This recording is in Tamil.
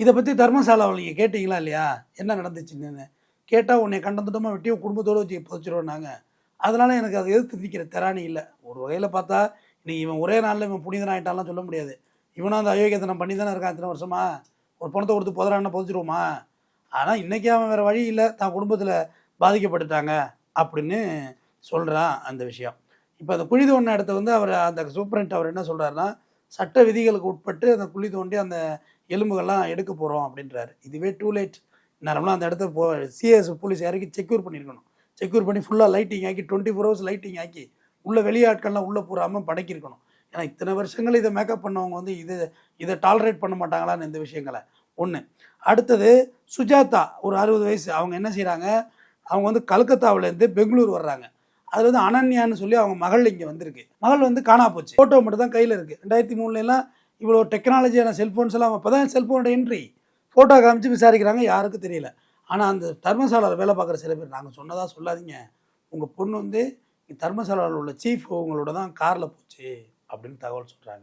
இதை பற்றி தர்மசாலாவில் நீங்கள் கேட்டிங்களா இல்லையா? என்ன நடந்துச்சுன்னு. கேட்டால் உன்னை கண்டந்துட்டோமா வெட்டியும் குடும்பத்தோடு வச்சு புதைச்சிருவோன்னாங்க அதனால் எனக்கு அதை எதிர்த்து நிற்கிற திராணி இல்லை. ஒரு வகையில் பார்த்தா இன்றைக்கி இவன் ஒரே நாளில் இவன் புனிதன் ஆகிட்டாலாம் சொல்ல முடியாது. இவனும் அந்த அயோக்கியத்தனம் பண்ணி தானே இருக்கான் இத்தனை வருஷமா? ஒரு பணத்தை கொடுத்து புதறான்னு புதைச்சிருவோமா? ஆனால் இன்றைக்கி அவன் வேறு வழி இல்லை. தான் குடும்பத்தில் பாதிக்கப்பட்டுட்டாங்க அப்படின்னு சொல்கிறான் அந்த விஷயம். இப்போ அந்த குழி தோண்டின இடத்த வந்து அவர் அந்த சூப்பரண்ட் அவர் என்ன சொல்கிறாருன்னா சட்ட விதிகளுக்கு உட்பட்டு அந்த குழி தோண்டி அந்த எலும்புகள்லாம் எடுக்க போகிறோம் அப்படின்றாரு. இதுவே டூ லேட் நேரம்லாம் அந்த இடத்த போ சிஎஸ் போலீஸ் இறக்கி செக்யூர் பண்ணியிருக்கணும். செக்யூர் பண்ணி ஃபுல்லாக லைட்டிங் ஆக்கி டுவெண்ட்டி ஃபோர் ஹவர்ஸ் லைட்டிங் ஆக்கி உள்ள வெளியாட்கள்லாம் உள்ளே பூராமல் படக்கியிருக்கணும் ஏன்னா இத்தனை வருஷங்கள் இதை மேக்கப் பண்ணவங்க வந்து இது இதை டாலரேட் பண்ண மாட்டாங்களான்னு இந்த விஷயங்களை. ஒன்று அடுத்தது சுஜாதா ஒரு அறுபது வயசு. அவங்க என்ன செய்கிறாங்க அவங்க வந்து கல்கத்தாவிலேருந்து பெங்களூர் வர்றாங்க. அது வந்து அனன்யான்னு சொல்லி அவங்க மகள் இங்கே வந்திருக்கு. மகள் வந்து காணா போச்சு. ஃபோட்டோ மட்டும் தான் கையில் இருக்குது ரெண்டாயிரத்தி மூணுலாம் இவ்வளோ டெக்னாலஜியான செல்ஃபோன்ஸ் எல்லாம் அப்போ தான் செல்ஃபோனோட என்ட்ரி ஃபோட்டோ காமிச்சு விசாரிக்கிறாங்க யாருக்கும் தெரியல. ஆனால் அந்த தர்மசாலாவில் வேலை பார்க்குற சில பேர் நாங்கள் சொன்னதாக சொல்லாதீங்க. உங்கள் பொண்ணு வந்து தர்மசாலாவில் உள்ள சீஃப் உங்களோட தான் காரில் போச்சு அப்படின்னு தகவல் சொல்கிறாங்க